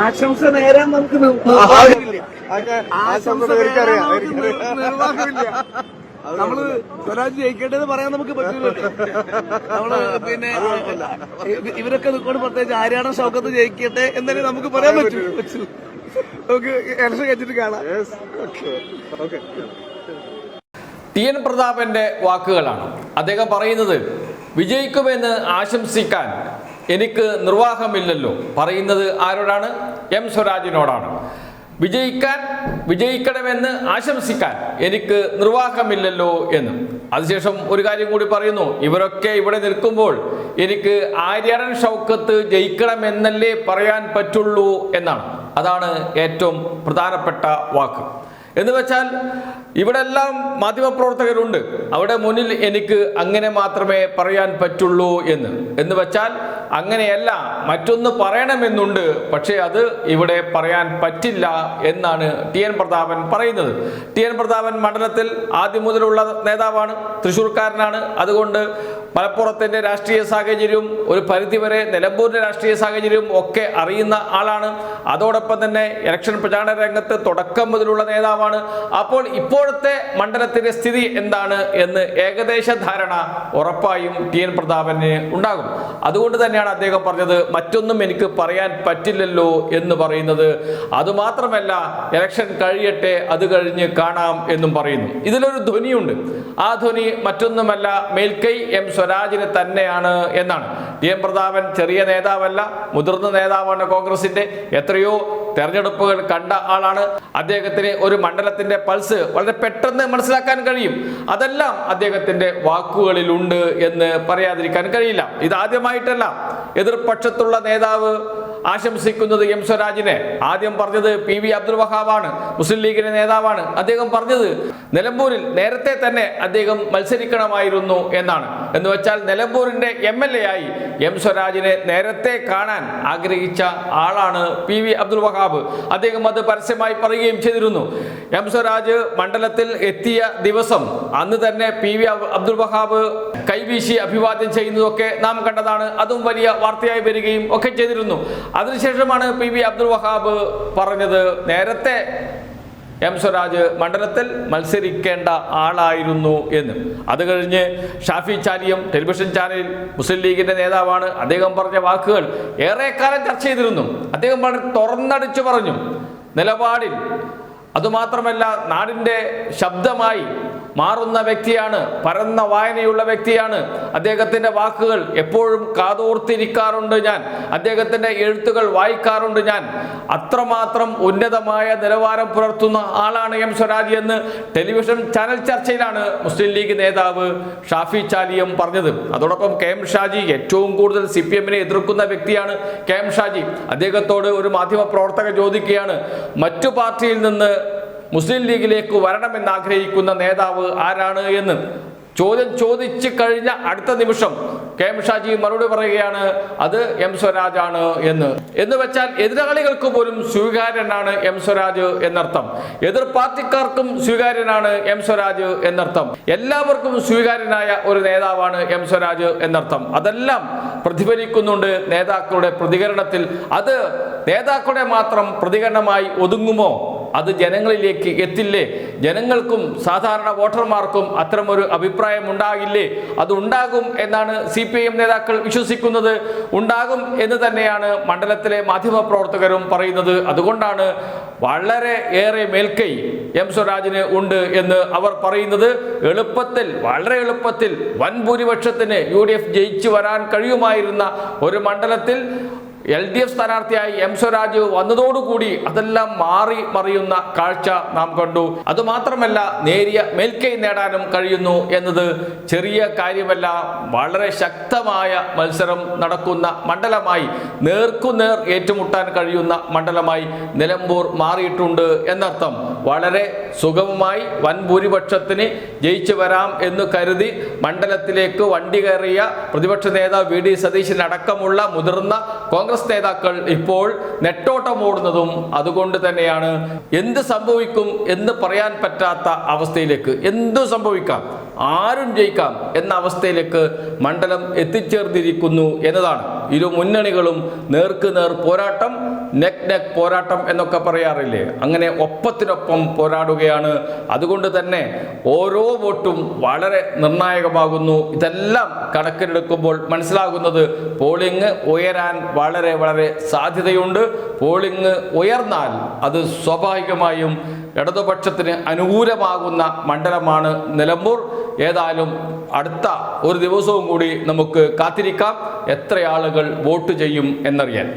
ആശംസ നേരാൻ നമുക്ക് നമ്മൾ സ്വരാജ് ജയിക്കേണ്ടത് പറയാൻ നമുക്ക് പറ്റില്ല നമ്മൾ പിന്നെ ഇവരൊക്കെ നിൽക്കൊണ്ട് പ്രത്യേകിച്ച് ആര്യാടൻ ഷൗക്കത്ത് ജയിക്കട്ടെ എന്നല്ലേ നമുക്ക് പറയാൻ പറ്റൂ. നമുക്ക് ഇലക്ഷൻ കഴിച്ചിട്ട് കാണാം. ഓക്കെ ടി എൻ പ്രതാപന്റെ വാക്കുകളാണ്. അദ്ദേഹം പറയുന്നത് വിജയിക്കുമെന്ന് ആശംസിക്കാൻ എനിക്ക് നിർവാഹമില്ലല്ലോ. പറയുന്നത് ആരോടാണ്? എം സ്വരാജിനോടാണ്. വിജയിക്കാൻ വിജയിക്കണമെന്ന് ആശംസിക്കാൻ എനിക്ക് നിർവാഹമില്ലല്ലോ എന്ന്. അതിനുശേഷം ഒരു കാര്യം കൂടി പറയുന്നു. ഇവരൊക്കെ ഇവിടെ നിൽക്കുമ്പോൾ എനിക്ക് ആര്യടൻ ഷൗക്കത്ത് ജയിക്കണമെന്നല്ലേ പറയാൻ പറ്റുള്ളൂ എന്നാണ്. അതാണ് ഏറ്റവും പ്രധാനപ്പെട്ട വാക്ക്. എന്ന് വെച്ചാൽ ഇവിടെ എല്ലാം മാധ്യമപ്രവർത്തകരുണ്ട്. അവിടെ മുന്നിൽ എനിക്ക് അങ്ങനെ മാത്രമേ പറയാൻ പറ്റുള്ളൂ എന്ന്. എന്ന് വെച്ചാൽ അങ്ങനെയല്ല മറ്റൊന്ന് പറയണമെന്നുണ്ട്. പക്ഷേ അത് ഇവിടെ പറയാൻ പറ്റില്ല എന്നാണ് ടി എൻ പ്രതാപൻ പറയുന്നത്. ടി എൻ പ്രതാപൻ മണ്ഡലത്തിൽ ആദ്യം മുതലുള്ള നേതാവാണ് തൃശ്ശൂർക്കാരനാണ് അതുകൊണ്ട് മലപ്പുറത്തിന്റെ രാഷ്ട്രീയ സാഹചര്യവും ഒരു പരിധിവരെ നിലമ്പൂരിന്റെ രാഷ്ട്രീയ സാഹചര്യവും ഒക്കെ അറിയുന്ന ആളാണ്. അതോടൊപ്പം തന്നെ ഇലക്ഷൻ പ്രചാരണ രംഗത്ത് തുടക്കം മുതലുള്ള നേതാവാണ്. അപ്പോൾ ഇപ്പോഴത്തെ മണ്ഡലത്തിന്റെ സ്ഥിതി എന്താണ് എന്ന് ഏകദേശ ധാരണ ഉറപ്പായും ടി എൻ പ്രതാപന് ഉണ്ടാകും. അതുകൊണ്ട് തന്നെയാണ് അദ്ദേഹം പറഞ്ഞത് മറ്റൊന്നും എനിക്ക് പറയാൻ പറ്റില്ലല്ലോ എന്ന് പറയുന്നത്. അതുമാത്രമല്ല ഇലക്ഷൻ കഴിയട്ടെ അത് കഴിഞ്ഞ് കാണാം എന്നും പറയുന്നു. ഇതിലൊരു ധ്വനിയുണ്ട്. ആ ധ്വനി മറ്റൊന്നുമല്ല മേൽക്കൈ എം സ്വരാജിന് തന്നെയാണ് എന്നാണ്. ടി എം പ്രതാപൻ ചെറിയ നേതാവല്ല മുതിർന്ന നേതാവാണ് കോൺഗ്രസിന്റെ. എത്രയോ തെരഞ്ഞെടുപ്പുകൾ കണ്ട ആളാണ്. അദ്ദേഹത്തിന് ഒരു മണ്ഡലത്തിന്റെ പൾസ് വളരെ പെട്ടെന്ന് മനസ്സിലാക്കാൻ കഴിയും. അതെല്ലാം അദ്ദേഹത്തിന്റെ വാക്കുകളിലുണ്ട് എന്ന് പറയാതിരിക്കാൻ കഴിയില്ല. ഇതാദ്യമായിട്ടല്ല എതിർപക്ഷത്തുള്ള നേതാവ് ആശംസിക്കുന്നത് എം സ്വരാജിനെ. ആദ്യം പറഞ്ഞത് പി വി അബ്ദുൽ വഹാബാണ് മുസ്ലിം ലീഗിന്റെ നേതാവാണ്. അദ്ദേഹം പറഞ്ഞത് നിലമ്പൂരിൽ നേരത്തെ തന്നെ അദ്ദേഹം മത്സരിക്കണമായിരുന്നു എന്നാണ്. എന്ന് വെച്ചാൽ നിലമ്പൂരിന്റെ എം എൽ എ ആയി എം സ്വരാജിനെ നേരത്തെ കാണാൻ ആഗ്രഹിച്ച ആളാണ് പി വി അബ്ദുൽ വഹാബ്. അദ്ദേഹം അത് പരസ്യമായി പറയുകയും ചെയ്തിരുന്നു. എം സ്വരാജ് മണ്ഡലത്തിൽ എത്തിയ ദിവസം അന്ന് തന്നെ പി വി അബ്ദുൽ വഹാബ് കൈവീശി അഭിവാദ്യം ചെയ്യുന്നതൊക്കെ നാം കണ്ടതാണ്. അതും വലിയ വാർത്തയായി വരികയും ഒക്കെ ചെയ്തിരുന്നു. അതിനുശേഷമാണ് പി വി അബ്ദുൽ വഹാബ് പറഞ്ഞത് നേരത്തെ എം സ്വരാജ് മണ്ഡലത്തിൽ മത്സരിക്കേണ്ട ആളായിരുന്നു എന്ന്. അത് കഴിഞ്ഞ് ഷാഫി ചാലിയം ടെലിവിഷൻ ചാനലിൽ മുസ്ലിം ലീഗിന്റെ നേതാവാണ്. അദ്ദേഹം പറഞ്ഞ വാക്കുകൾ ഏറെക്കാലം ചർച്ച ചെയ്തിരുന്നു. അദ്ദേഹം വളരെ തുറന്നടിച്ചു പറഞ്ഞു. നിലപാടിൽ. അതുമാത്രമല്ല നാടിന്റെ ശബ്ദമായി മാറുന്ന വ്യക്തിയാണ് പരന്ന വായനയുള്ള വ്യക്തിയാണ്. അദ്ദേഹത്തിന്റെ വാക്കുകൾ എപ്പോഴും കാതോർത്തിരിക്കാറുണ്ട് ഞാൻ. അദ്ദേഹത്തിന്റെ എഴുത്തുകൾ വായിക്കാറുണ്ട് ഞാൻ. അത്രമാത്രം ഉന്നതമായ നിലവാരം പുലർത്തുന്ന ആളാണ് എം സ്വരാജ് എന്ന് ടെലിവിഷൻ ചാനൽ ചർച്ചയിലാണ് മുസ്ലിം ലീഗ് നേതാവ് ഷാഫി ചാലിയം പറഞ്ഞത്. അതോടൊപ്പം കെ എം ഷാജി ഏറ്റവും കൂടുതൽ സി പി എമ്മിനെ എതിർക്കുന്ന വ്യക്തിയാണ് കെ എം ഷാജി. അദ്ദേഹത്തോട് ഒരു മാധ്യമ പ്രവർത്തക ചോദിക്കുകയാണ് മറ്റു പാർട്ടിയിൽ നിന്ന് മുസ്ലിം ലീഗിലേക്ക് വരണമെന്ന് ആഗ്രഹിക്കുന്ന നേതാവ് ആരാണ് എന്ന് ചോദ്യം ചോദിച്ചു കഴിഞ്ഞ അടുത്ത നിമിഷം കെ എം ഷാജി മറുപടി പറയുകയാണ് അത് എം സ്വരാജ് ആണ് എന്ന്. എന്ന് വെച്ചാൽ എതിരാളികൾക്ക് പോലും സ്വീകാര്യനാണ് എം സ്വരാജ് എന്നർത്ഥം. എതിർ പാർട്ടിക്കാർക്കും സ്വീകാര്യനാണ് എം സ്വരാജ് എന്നർത്ഥം. എല്ലാവർക്കും സ്വീകാര്യനായ ഒരു നേതാവാണ് എം സ്വരാജ് എന്നർത്ഥം. അതെല്ലാം പ്രതിഫലിക്കുന്നുണ്ട് നേതാക്കളുടെ പ്രതികരണത്തിൽ. അത് നേതാക്കളുടെ മാത്രം പ്രതികരണമായി ഒതുങ്ങുമോ? അത് ജനങ്ങളിലേക്ക് എത്തില്ലേ? ജനങ്ങൾക്കും സാധാരണ വോട്ടർമാർക്കും അത്തരമൊരു അഭിപ്രായം ഉണ്ടാകില്ലേ? അത് ഉണ്ടാകും എന്നാണ് സി പി എം നേതാക്കൾ വിശ്വസിക്കുന്നത്. ഉണ്ടാകും എന്ന് തന്നെയാണ് മണ്ഡലത്തിലെ മാധ്യമപ്രവർത്തകരും പറയുന്നത്. അതുകൊണ്ടാണ് വളരെ ഏറെ മേൽക്കൈ എം സ്വരാജിന് ഉണ്ട് എന്ന് അവർ പറയുന്നത്. എളുപ്പത്തിൽ വളരെ എളുപ്പത്തിൽ വൻ ഭൂരിപക്ഷത്തിന് യു ഡി എഫ് ജയിച്ചു വരാൻ കഴിയുമായിരുന്ന ഒരു മണ്ഡലത്തിൽ എൽ ഡി എഫ് സ്ഥാനാർത്ഥിയായി എം സ്വരാജ് വന്നതോടുകൂടി അതെല്ലാം മാറി മറിയുന്ന കാഴ്ച നാം കണ്ടു. അതുമാത്രമല്ല നേരിയ മേൽക്കൈ നേടാനും കഴിയുന്നു എന്നത് ചെറിയ കാര്യമല്ല വളരെ ശക്തമായ മത്സരം നടക്കുന്ന മണ്ഡലമായി നേർക്കുനേർ ഏറ്റുമുട്ടാൻ കഴിയുന്ന മണ്ഡലമായി നിലമ്പൂർ മാറിയിട്ടുണ്ട് എന്നർത്ഥം. വളരെ സുഗമമായി വൻ ഭൂരിപക്ഷത്തിന് ജയിച്ചു വരാം എന്ന് കരുതി മണ്ഡലത്തിലേക്ക് വണ്ടി കയറിയ പ്രതിപക്ഷ നേതാവ് വി ഡി സതീശനടക്കമുള്ള മുതിർന്ന കോൺഗ്രസ് നേതാക്കൾ ഇപ്പോൾ നെട്ടോട്ടമോടുന്നതും അതുകൊണ്ട് തന്നെയാണ്. എന്ത് സംഭവിക്കും എന്ന് പറയാൻ പറ്റാത്ത അവസ്ഥയിലേക്ക് എന്തു സംഭവിക്കാം? ആരും ജയിക്കാം എന്ന അവസ്ഥയിലേക്ക് മണ്ഡലം എത്തിച്ചേർന്നിരിക്കുന്നു എന്നതാണ്. ഇരു മുന്നണികളും നേർക്ക് നേർ പോരാട്ടം നെക് നെക് പോരാട്ടം എന്നൊക്കെ പറയാറില്ലേ? അങ്ങനെ ഒപ്പത്തിനൊപ്പം പോരാടുകയാണ്. അതുകൊണ്ട് തന്നെ ഓരോ വോട്ടും വളരെ നിർണായകമാകുന്നു. ഇതെല്ലാം കണക്കിലെടുക്കുമ്പോൾ മനസ്സിലാകുന്നത് പോളിംഗ് ഉയരാൻ വളരെ വളരെ സാധ്യതയുണ്ട്. പോളിംഗ് ഉയർന്നാൽ അത് സ്വാഭാവികമായും ഇടതുപക്ഷത്തിന് അനുകൂലമാകുന്ന മണ്ഡലമാണ് നിലമ്പൂർ. ഏതായാലും അടുത്ത ഒരു ദിവസവും കൂടി നമുക്ക് കാത്തിരിക്കാം. എത്ര ആളുകൾ വോട്ട് ചെയ്യും എന്നറിയാൻ.